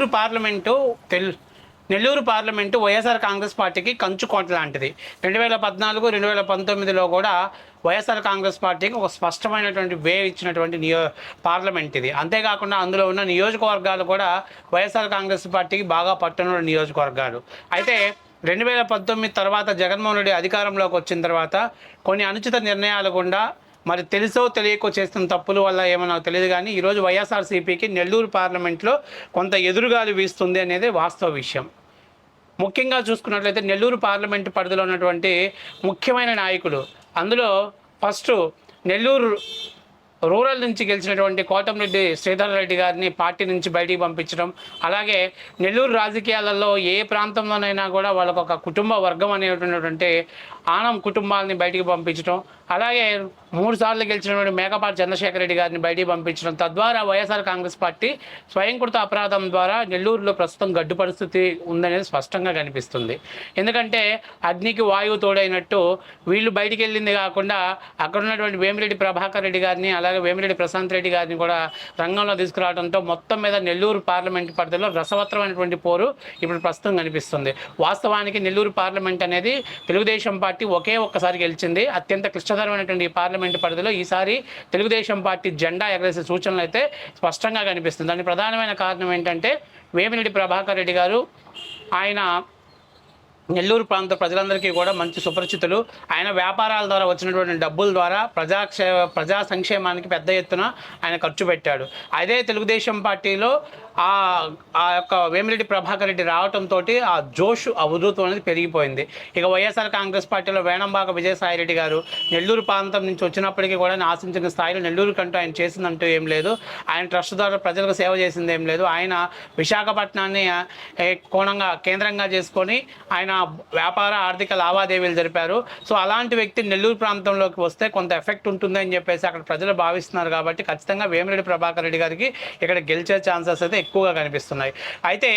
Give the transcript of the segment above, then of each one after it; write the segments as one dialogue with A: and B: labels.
A: Nellore parliament తెల్ Nellore parliament YSR Congress పార్టీకి కంచుకోట లాంటిది. రెండు వేల పద్నాలుగు రెండు వేల పంతొమ్మిదిలో కూడా వైఎస్ఆర్ కాంగ్రెస్ పార్టీకి ఒక స్పష్టమైనటువంటి వే ఇచ్చినటువంటి నియో పార్లమెంట్ ఇది అంతేకాకుండా అందులో ఉన్న నియోజకవర్గాలు కూడా వైఎస్ఆర్ కాంగ్రెస్ పార్టీకి బాగా పట్టున్న నియోజకవర్గాలు. అయితే రెండు వేల పంతొమ్మిది తర్వాత జగన్మోహన్ రెడ్డి అధికారంలోకి వచ్చిన తర్వాత కొన్ని అనుచిత నిర్ణయాలు గుండా మరి తెలుసో తెలియకో చేస్తున్న తప్పుల వల్ల ఏమో నాకు తెలియదు కానీ ఈరోజు వైఎస్ఆర్సీపీకి నెల్లూరు పార్లమెంట్లో కొంత ఎదురుగాలు వీస్తుంది అనేది వాస్తవ విషయం. ముఖ్యంగా చూసుకున్నట్లయితే నెల్లూరు పార్లమెంటు పరిధిలో ఉన్నటువంటి ముఖ్యమైన నాయకులు అందులో ఫస్ట్ నెల్లూరు రూరల్ నుంచి గెలిచినటువంటి కోటంరెడ్డి శ్రీధర్ రెడ్డి గారిని పార్టీ నుంచి బయటికి పంపించడం అలాగే నెల్లూరు రాజకీయాలలో ఏ ప్రాంతంలోనైనా కూడా వాళ్ళకు ఒక కుటుంబ వర్గం అనేటువంటి ఆనం కుటుంబాలని బయటికి పంపించడం అలాగే మూడు సార్లు గెలిచినటువంటి మేకపాటి చంద్రశేఖర రెడ్డి గారిని బయటికి పంపించడం తద్వారా వైఎస్ఆర్ కాంగ్రెస్ పార్టీ స్వయంకృత అపరాధం ద్వారా నెల్లూరులో ప్రస్తుతం గడ్డు పరిస్థితి ఉందనేది స్పష్టంగా కనిపిస్తుంది. ఎందుకంటే అగ్నికి వాయువు తోడైనట్టు వీళ్ళు బయటికి వెళ్ళింది కాకుండా అక్కడ ఉన్నటువంటి వేమిరెడ్డి ప్రభాకర్ రెడ్డి గారిని అలాగే వేమిరెడ్డి ప్రశాంత్ రెడ్డి గారిని కూడా రంగంలో తీసుకురావడంతో మొత్తం మీద నెల్లూరు పార్లమెంట్ పరిధిలో రసవత్తరమైనటువంటి పోరు ఇప్పుడు ప్రస్తుతం కనిపిస్తుంది. వాస్తవానికి నెల్లూరు పార్లమెంట్ అనేది తెలుగుదేశం పార్టీ ఒకే ఒక్కసారి గెలిచింది. అత్యంత క్లిష్టతరమైనటువంటి ఈ పార్లమెంట్ పరిధిలో ఈసారి తెలుగుదేశం పార్టీ జెండా ఎగరేసే సూచనలు అయితే స్పష్టంగా కనిపిస్తుంది దానికి ప్రధానమైన కారణం ఏంటంటే వేమిరెడ్డి ప్రభాకర్ రెడ్డి గారు ఆయన నెల్లూరు ప్రాంత ప్రజలందరికీ కూడా మంచి సుపరిచితులు. ఆయన వ్యాపారాల ద్వారా వచ్చినటువంటి డబ్బుల ద్వారా ప్రజాక్షే ప్రజా సంక్షేమానికి పెద్ద ఎత్తున ఆయన ఖర్చు పెట్టాడు. అదే తెలుగుదేశం పార్టీలో ఆ ఆ యొక్క వేమిరెడ్డి ప్రభాకర్ రెడ్డి రావడంతో ఆ జోష్ ఆ ఉధృతం అనేది పెరిగిపోయింది. ఇక వైఎస్ఆర్ కాంగ్రెస్ పార్టీలో వేణంబాక విజయసాయి రెడ్డి గారు నెల్లూరు ప్రాంతం నుంచి వచ్చినప్పటికీ కూడా ఆశించిన స్థాయిలో నెల్లూరు కంటూ ఆయన చేసిందంటూ ఏం లేదు. ఆయన ట్రస్ట్ ద్వారా ప్రజలకు సేవ చేసింది ఏం లేదు. ఆయన విశాఖపట్నాన్ని కోణంగా కేంద్రంగా చేసుకొని ఆయన వ్యాపార ఆర్థిక లావాదేవీలు జరిపారు. సో అలాంటి వ్యక్తి నెల్లూరు ప్రాంతంలోకి వస్తే కొంత ఎఫెక్ట్ ఉంటుందని చెప్పేసి అక్కడ ప్రజలు భావిస్తున్నారు కాబట్టి ఖచ్చితంగా వేమిరెడ్డి ప్రభాకర్ రెడ్డి గారికి ఇక్కడ గెలిచే ఛాన్సెస్ అయితే ఎక్కువగా కనిపిస్తున్నాయి. అయితే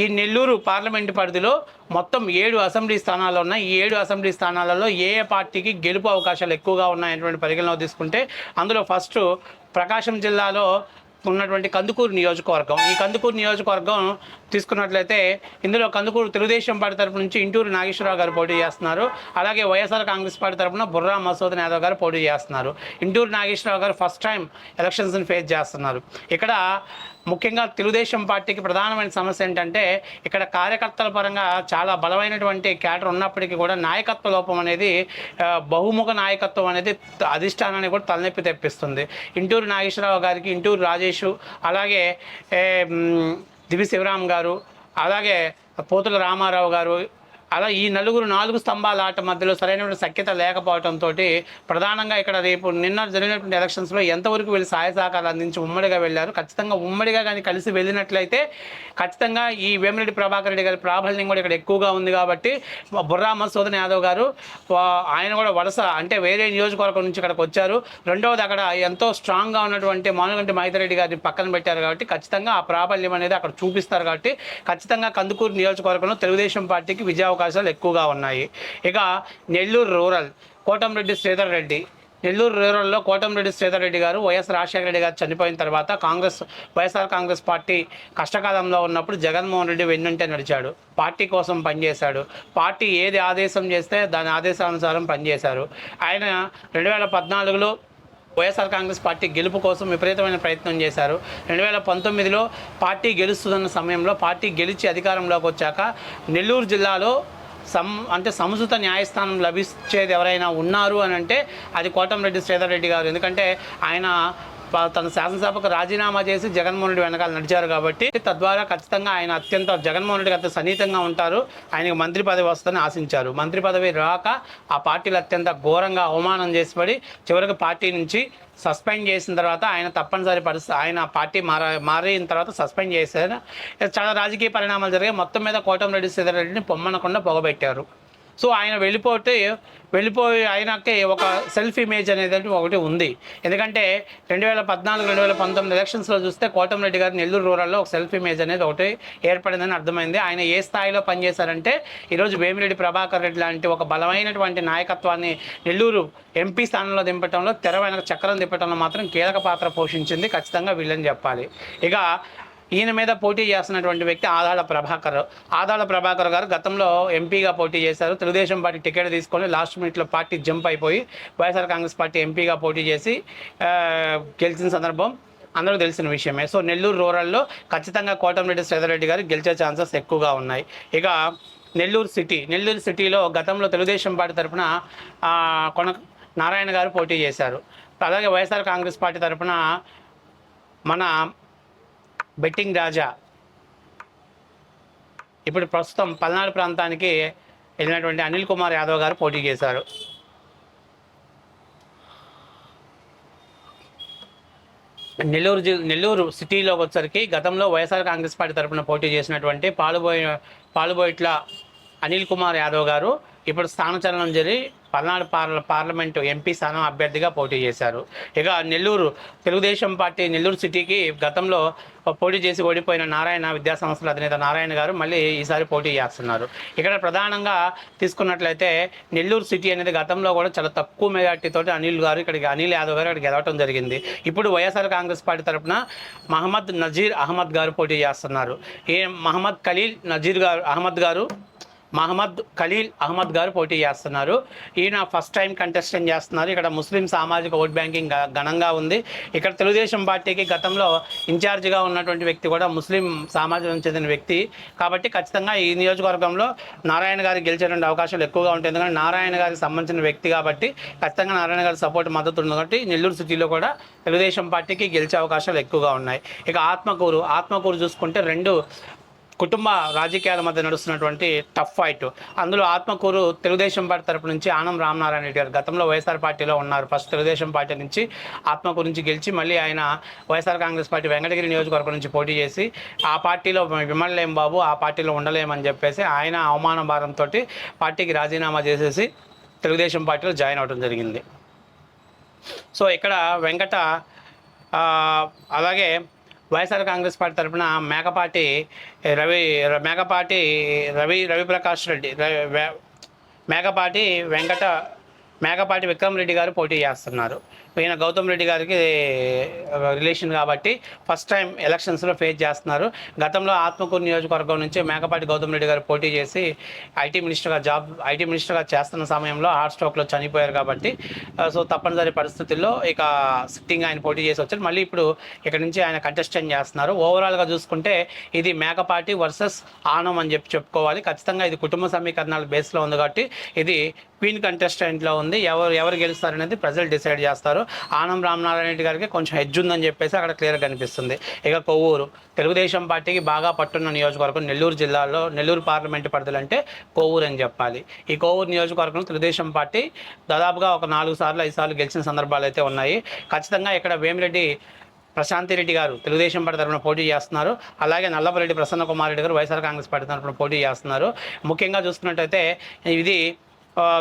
A: ఈ నెల్లూరు పార్లమెంటు పరిధిలో మొత్తం ఏడు అసెంబ్లీ స్థానాలు ఉన్నాయి. ఈ ఏడు అసెంబ్లీ స్థానాలలో ఏ ఏ పార్టీకి గెలుపు అవకాశాలు ఎక్కువగా ఉన్నాయనేటువంటి పరిగణలో తీసుకుంటే అందులో ఫస్ట్ ప్రకాశం జిల్లాలో ఉన్నటువంటి కందుకూరు నియోజకవర్గం. ఈ కందుకూరు నియోజకవర్గం తీసుకున్నట్లయితే ఇందులో కందుకూరు తెలుగుదేశం పార్టీ తరపు నుంచి ఇంటూరు నాగేశ్వరరావు గారు పోటీ చేస్తున్నారు. అలాగే వైఎస్ఆర్ కాంగ్రెస్ పార్టీ తరపున బుర్రా మసూద్ యాదవ్ గారు పోటీ చేస్తున్నారు. ఇంటూరు నాగేశ్వరరావు గారు ఫస్ట్ టైం ఎలక్షన్స్ని ఫేస్ చేస్తున్నారు. ఇక్కడ ముఖ్యంగా తెలుగుదేశం పార్టీకి ప్రధానమైన సమస్య ఏంటంటే ఇక్కడ కార్యకర్తల పరంగా చాలా బలమైనటువంటి క్యాడర్ ఉన్నప్పటికీ కూడా నాయకత్వ లోపం అనేది బహుముఖ నాయకత్వం అనేది అధిష్టానాన్ని కూడా తలనొప్పి తెప్పిస్తుంది. ఇంటూరు నాగేశ్వరరావు గారికి ఇంటూరు రాజేష్ అలాగే దివి శివరాం గారు అలాగే పోతుల రామారావు గారు అలా ఈ నలుగురు నాలుగు స్తంభాల ఆట మధ్యలో సరైనటువంటి సఖ్యత లేకపోవడంతో ప్రధానంగా ఇక్కడ రేపు నిన్న జరిగినటువంటి ఎలక్షన్స్లో ఎంతవరకు వీళ్ళు సహాయ సహకారాలు అందించి ఉమ్మడిగా వెళ్ళారు. ఖచ్చితంగా ఉమ్మడిగా కానీ కలిసి వెళ్ళినట్లయితే ఖచ్చితంగా ఈ వేమిరెడ్డి ప్రభాకర్ రెడ్డి గారి ప్రాబల్యం కూడా ఇక్కడ ఎక్కువగా ఉంది కాబట్టి బుర్రా మసూదన్ యాదవ్ గారు ఆయన కూడా వలస అంటే వేరే నియోజకవర్గం నుంచి ఇక్కడికి వచ్చారు. రెండవది అక్కడ ఎంతో స్ట్రాంగ్గా ఉన్నటువంటి మానుగంటి మహితారెడ్డి గారిని పక్కన పెట్టారు కాబట్టి ఖచ్చితంగా ఆ ప్రాబల్యం అనేది అక్కడ చూపిస్తారు కాబట్టి ఖచ్చితంగా కందుకూరు నియోజకవర్గంలో తెలుగుదేశం పార్టీకి విజయ అవకాశాలు ఎక్కువగా ఉన్నాయి. ఇక నెల్లూరు రూరల్ కోటంరెడ్డి శ్రీధర్ రెడ్డి. నెల్లూరు రూరల్లో కోటంరెడ్డి శ్రీధర్ రెడ్డి గారు వైఎస్ రాజశేఖర రెడ్డి గారు చనిపోయిన తర్వాత కాంగ్రెస్ వైఎస్ఆర్ కాంగ్రెస్ పార్టీ కష్టకాలంలో ఉన్నప్పుడు జగన్మోహన్ రెడ్డి వెన్నుంటే నడిచాడు. పార్టీ కోసం పనిచేశాడు. పార్టీ ఏది ఆదేశం చేస్తే దాని ఆదేశానుసారం పనిచేశారు. ఆయన రెండు వేల పద్నాలుగులో వైఎస్ఆర్ కాంగ్రెస్ పార్టీ గెలుపు కోసం విపరీతమైన ప్రయత్నం చేశారు. రెండు వేల పంతొమ్మిదిలో పార్టీ గెలుస్తున్న సమయంలో పార్టీ గెలిచి అధికారంలోకి వచ్చాక నెల్లూరు జిల్లాలో సమ్ అంటే సముచిత న్యాయస్థానం లభించేది ఎవరైనా ఉన్నారు అని అంటే అది కోటంరెడ్డి శ్రీధర్ రెడ్డి గారు. ఎందుకంటే ఆయన తన శాసనసభకు రాజీనామా చేసి జగన్మోహన్ రెడ్డి వెనకాల నడిచారు కాబట్టి తద్వారా ఖచ్చితంగా ఆయన అత్యంత జగన్మోహన్ రెడ్డి సన్నిహితంగా ఉంటారు. ఆయనకు మంత్రి పదవి వస్తుందని ఆశించారు. మంత్రి పదవి రాక ఆ పార్టీలు అత్యంత ఘోరంగా అవమానం చేసి పడి చివరికి పార్టీ నుంచి సస్పెండ్ చేసిన తర్వాత ఆయన తప్పనిసరి పరిస్థితి ఆయన పార్టీ మార మారిన తర్వాత సస్పెండ్ చేశారు. చాలా రాజకీయ పరిణామాలు జరిగాయి. మొత్తం మీద కోటంరెడ్డి శ్రీధర్ రెడ్డిని పొమ్మనకుండా పొగబెట్టారు. సో ఆయన వెళ్ళిపోతే వెళ్ళిపోయి ఆయనకి ఒక సెల్ఫ్ ఇమేజ్ అనేది ఒకటి ఉంది. ఎందుకంటే రెండు వేల పద్నాలుగు రెండు వేల పంతొమ్మిది ఎలక్షన్స్లో చూస్తే కోటంరెడ్డి గారి నెల్లూరు రూరల్లో ఒక సెల్ఫ్ ఇమేజ్ అనేది ఒకటి ఏర్పడిందని అర్థమైంది. ఆయన ఏ స్థాయిలో పనిచేశారంటే ఈరోజు వేమిరెడ్డి ప్రభాకర్ రెడ్డి లాంటి ఒక బలమైనటువంటి నాయకత్వాన్ని నెల్లూరు ఎంపీ స్థానంలో దింపటంలో తెర వెనక చక్రం దింపటంలో మాత్రం కీలక పాత్ర పోషించింది. ఖచ్చితంగా వీళ్ళని చెప్పాలి. ఇక ఈయన మీద పోటీ చేస్తున్నటువంటి వ్యక్తి ఆదాళ ప్రభాకర్. ఆదాళ ప్రభాకర్ గారు గతంలో ఎంపీగా పోటీ చేశారు. తెలుగుదేశం పార్టీ టికెట్ తీసుకొని లాస్ట్ మినిట్లో పార్టీ జంప్ అయిపోయి వైఎస్ఆర్ కాంగ్రెస్ పార్టీ ఎంపీగా పోటీ చేసి గెలిచిన సందర్భం అందరూ తెలిసిన విషయమే. సో నెల్లూరు రూరల్లో ఖచ్చితంగా కోటంరెడ్డి శ్రీధర్రెడ్డి గారు గెలిచే ఛాన్సెస్ ఎక్కువగా ఉన్నాయి. ఇక నెల్లూరు సిటీ నెల్లూరు సిటీలో గతంలో తెలుగుదేశం పార్టీ తరఫున కొన నారాయణ గారు పోటీ చేశారు. అలాగే వైఎస్ఆర్ కాంగ్రెస్ పార్టీ తరఫున మన బెట్టింగ్ రాజా. ఇప్పుడు ప్రస్తుతం పల్నాడు ప్రాంతానికి వెళ్ళినటువంటి అనిల్ కుమార్ యాదవ్ గారు పోటీ చేశారు. నెల్లూరు నెల్లూరు సిటీలోకి వచ్చరికి గతంలో వైఎస్ఆర్ కాంగ్రెస్ పార్టీ తరఫున పోటీ చేసినటువంటి పాలుబోయి పాలుబోయిట్ల అనిల్ కుమార్ యాదవ్ గారు ఇప్పుడు స్థానచలనం జరిగి పల్నాడు పార్ల పార్లమెంటు ఎంపీ స్థానం అభ్యర్థిగా పోటీ చేశారు. ఇక నెల్లూరు తెలుగుదేశం పార్టీ నెల్లూరు సిటీకి గతంలో పోటీ చేసి ఓడిపోయిన నారాయణ విద్యాసంస్థల అధినేత నారాయణ గారు మళ్ళీ ఈసారి పోటీ చేస్తున్నారు. ఇక్కడ ప్రధానంగా తీసుకున్నట్లయితే నెల్లూరు సిటీ అనేది గతంలో కూడా చాలా తక్కువ మెజార్టీతో అనిల్ గారు ఇక్కడికి అనిల్ యాదవ్ గారు ఇక్కడ గెలవటం జరిగింది. ఇప్పుడు వైఎస్ఆర్ కాంగ్రెస్ పార్టీ తరఫున మహమ్మద్ నజీర్ అహ్మద్ గారు పోటీ చేస్తున్నారు. ఈ మహమ్మద్ ఖలీల్ నజీర్ గారు అహ్మద్ గారు మహమ్మద్ ఖలీల్ అహ్మద్ గారు పోటీ చేస్తున్నారు. ఈయన ఫస్ట్ టైం కంటెస్టెంట్ చేస్తున్నారు. ఇక్కడ ముస్లిం సామాజిక ఓట్ బ్యాంకింగ్ ఘనంగా ఉంది. ఇక్కడ తెలుగుదేశం పార్టీకి గతంలో ఇన్ఛార్జిగా ఉన్నటువంటి వ్యక్తి కూడా ముస్లిం సమాజం చెందిన వ్యక్తి. కాబట్టి ఖచ్చితంగా ఈ నియోజకవర్గంలో నారాయణ గారికి గెలిచేటువంటి అవకాశాలు ఎక్కువగా ఉంటాయి. ఎందుకంటే నారాయణ గారికి సంబంధించిన వ్యక్తి కాబట్టి ఖచ్చితంగా నారాయణ గారి సపోర్ట్ మద్దతు ఉంది కాబట్టి నెల్లూరు సిటీలో కూడా తెలుగుదేశం పార్టీకి గెలిచే అవకాశాలు ఎక్కువగా ఉన్నాయి. ఇక ఆత్మకూరు ఆత్మకూరు చూసుకుంటే రెండు కుటుంబ రాజకీయాల మధ్య నడుస్తున్నటువంటి టఫ్ ఫైట్ అందులో ఆత్మకూరు తెలుగుదేశం పార్టీ తరపు నుంచి ఆనం రామనారాయణ రెడ్డి గారు గతంలో వైఎస్ఆర్ పార్టీలో ఉన్నారు. ఫస్ట్ తెలుగుదేశం పార్టీ నుంచి ఆత్మకూరు నుంచి గెలిచి మళ్ళీ ఆయన వైఎస్ఆర్ కాంగ్రెస్ పార్టీ వెంకటగిరి నియోజకవర్గం నుంచి పోటీ చేసి ఆ పార్టీలో విమలలేం బాబు ఆ పార్టీలో ఉండలేమని చెప్పేసి ఆయన అవమాన భారంతో పార్టీకి రాజీనామా చేసేసి తెలుగుదేశం పార్టీలో జాయిన్ అవ్వడం జరిగింది. సో ఇక్కడ వెంకట అలాగే వైఎస్ఆర్ కాంగ్రెస్ పార్టీ తరఫున మేకపాటి రవి మేకపాటి రవి రవిప్రకాష్ రెడ్డి మేకపాటి వెంకట మేకపాటి విక్రమ్ రెడ్డి గారు పోటీ చేస్తున్నారు. ఈయన గౌతమ్ రెడ్డి గారికి రిలేషన్ కాబట్టి ఫస్ట్ టైం ఎలక్షన్స్లో ఫేస్ చేస్తున్నారు. గతంలో ఆత్మకూరు నియోజకవర్గం నుంచి మేకపాటి గౌతమ్ రెడ్డి గారు పోటీ చేసి ఐటీ మినిస్టర్గా జాబ్ ఐటీ మినిస్టర్గా చేస్తున్న సమయంలో హార్ట్ స్ట్రోక్లో చనిపోయారు కాబట్టి సో తప్పనిసరి పరిస్థితుల్లో ఇక సిట్టింగ్ ఆయన పోటీ చేసి వచ్చారు. మళ్ళీ ఇప్పుడు ఇక్కడ నుంచి ఆయన కంటెస్టెంట్ చేస్తున్నారు. ఓవరాల్గా చూసుకుంటే ఇది మేకపాటి వర్సెస్ ఆనం అని చెప్పి చెప్పుకోవాలి. ఖచ్చితంగా ఇది కుటుంబ సమీకరణాల బేస్లో ఉంది కాబట్టి ఇది క్వీన్ కంటెస్టెంట్లో ఉంది. ఎవరు ఎవరు గెలుస్తారు అనేది ప్రజలు డిసైడ్ చేస్తారు. ఆనం రామనారాయణ రెడ్డి గారికి కొంచెం హెడ్జ్ ఉందని చెప్పేసి అక్కడ క్లియర్గా కనిపిస్తుంది. ఇక కొవ్వూరు. తెలుగుదేశం పార్టీకి బాగా పట్టున్న నియోజకవర్గం నెల్లూరు జిల్లాలో నెల్లూరు పార్లమెంటు పరిధులు అంటే కొవ్వూరు అని చెప్పాలి. ఈ కొవ్వూరు నియోజకవర్గం తెలుగుదేశం పార్టీ దాదాపుగా ఒక నాలుగు సార్లు ఐదు సార్లు గెలిచిన సందర్భాలు అయితే ఉన్నాయి. ఖచ్చితంగా ఇక్కడ వేమిరెడ్డి ప్రశాంతి రెడ్డి గారు తెలుగుదేశం పార్టీ తరఫున పోటీ చేస్తున్నారు. అలాగే నల్లపరెడ్డి ప్రసన్న కుమార్ రెడ్డి గారు వైఎస్ఆర్ కాంగ్రెస్ పార్టీ తరఫున పోటీ చేస్తున్నారు. ముఖ్యంగా చూసుకున్నట్టయితే ఇది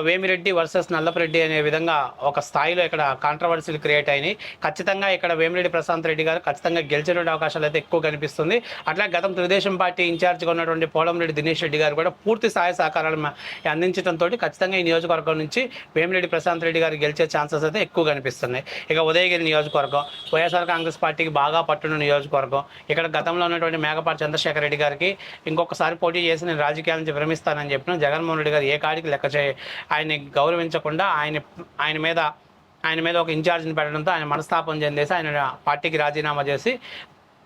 A: వేమిరెడ్డి వర్సెస్ నల్లపరెడ్డి అనే విధంగా ఒక స్థాయిలో ఇక్కడ కాంట్రవర్సీలు క్రియేట్ అయినాయి. ఖచ్చితంగా ఇక్కడ వేమిరెడ్డి ప్రశాంత్ రెడ్డి గారు ఖచ్చితంగా గెలిచేటువంటి అవకాశాలు అయితే ఎక్కువ కనిపిస్తుంది. అట్లా గతం తెలుగుదేశం పార్టీ ఇన్ఛార్జ్గా ఉన్నటువంటి పోలంరెడ్డి దినేష్ రెడ్డి గారు కూడా పూర్తి సహాయ సహకారాలు అందించడంతో ఖచ్చితంగా ఈ నియోజకవర్గం నుంచి వేమిరెడ్డి ప్రశాంత్ రెడ్డి గారు గెలిచే ఛాన్సెస్ అయితే ఎక్కువ కనిపిస్తున్నాయి. ఇక ఉదయగిరి నియోజకవర్గం వైఎస్ఆర్ కాంగ్రెస్ పార్టీకి బాగా పట్టున్న నియోజకవర్గం ఇక్కడ గతంలో ఉన్నటువంటి మేకపాటి చంద్రశేఖర్ రెడ్డి గారికి ఇంకొకసారి పోటీ చేసి నేను రాజకీయాల నుంచి విరమిస్తానని చెప్పిన జగన్మోహన్ రెడ్డి గారు ఏ కాడికి లెక్క చేయ ఆయన్ని గౌరవించకుండా ఆయన ఆయన మీద ఆయన మీద ఒక ఇన్ఛార్జ్ని పెట్టడంతో ఆయన మనస్తాపం చెందేసి ఆయన పార్టీకి రాజీనామా చేసి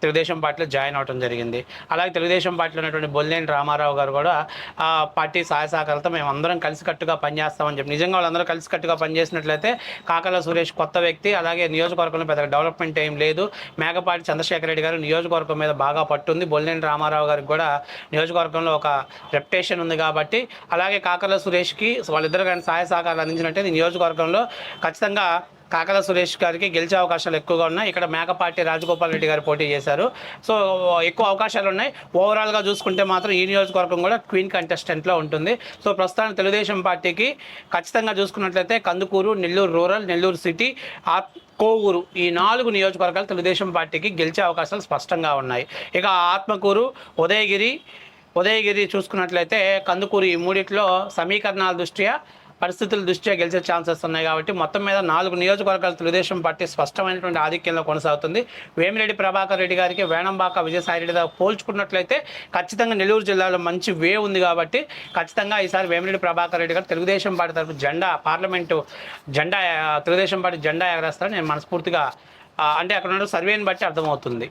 A: తెలుగుదేశం పార్టీలో జాయిన్ అవడం జరిగింది. అలాగే తెలుగుదేశం పార్టీలో ఉన్నటువంటి బొల్లేని రామారావు గారు కూడా ఆ పార్టీ సహాయ సహకారాలతో మేము అందరం కలిసికట్టుగా పనిచేస్తామని చెప్పి నిజంగా వాళ్ళందరూ కలిసికట్టుగా పనిచేసినట్లయితే కాకల సురేష్ కొత్త వ్యక్తి అలాగే నియోజకవర్గంలో పెద్దగా డెవలప్మెంట్ ఏం లేదు. మేకపాటి చంద్రశేఖర్ రెడ్డి గారు నియోజకవర్గం మీద బాగా పట్టుంది. బొల్లేని రామారావు గారికి కూడా నియోజకవర్గంలో ఒక రెప్యుటేషన్ ఉంది కాబట్టి అలాగే కాకల సురేష్కి వాళ్ళిద్దరు కానీ సహాయ సహకారాలు అందించినట్టే నియోజకవర్గంలో ఖచ్చితంగా కాకల సురేష్ గారికి గెలిచే అవకాశాలు ఎక్కువగా ఉన్నాయి. ఇక్కడ మేకపాటి రాజగోపాల్ రెడ్డి గారు పోటీ చేశారు. సో ఎక్కువ అవకాశాలు ఉన్నాయి. ఓవరాల్గా చూసుకుంటే మాత్రం ఈ నియోజకవర్గం కూడా క్వీన్ కంటెస్టెంట్లో ఉంటుంది. సో ప్రస్తుతానికి తెలుగుదేశం పార్టీకి ఖచ్చితంగా చూసుకున్నట్లయితే కందుకూరు నెల్లూరు రూరల్ నెల్లూరు సిటీ ఆ కోవూరు ఈ నాలుగు నియోజకవర్గాలు తెలుగుదేశం పార్టీకి గెలిచే అవకాశాలు స్పష్టంగా ఉన్నాయి. ఇక ఆత్మకూరు ఉదయగిరి ఉదయగిరి చూసుకున్నట్లయితే కందుకూరు ఈ మూడిట్లో సమీకరణాల దృష్ట్యా పరిస్థితుల దృష్ట్యా గెలిచే ఛాన్సెస్ ఉన్నాయి కాబట్టి మొత్తం మీద నాలుగు నియోజకవర్గాలు తెలుగుదేశం పార్టీ స్పష్టమైనటువంటి ఆధిక్యంలో కొనసాగుతుంది. వేమిరెడ్డి ప్రభాకర్ రెడ్డి గారికి వేణంబాక విజయసాయి రెడ్డి పోల్చుకున్నట్లయితే ఖచ్చితంగా నెల్లూరు జిల్లాలో మంచి వే ఉంది కాబట్టి ఖచ్చితంగా ఈసారి వేమిరెడ్డి ప్రభాకర్ రెడ్డి గారు తెలుగుదేశం పార్టీ తరఫు జెండా పార్లమెంటు జెండా తెలుగుదేశం పార్టీ జెండా ఎగరేస్తారని నేను మనస్ఫూర్తిగా అంటే అక్కడ ఉన్న సర్వేని బట్టి అర్థమవుతుంది.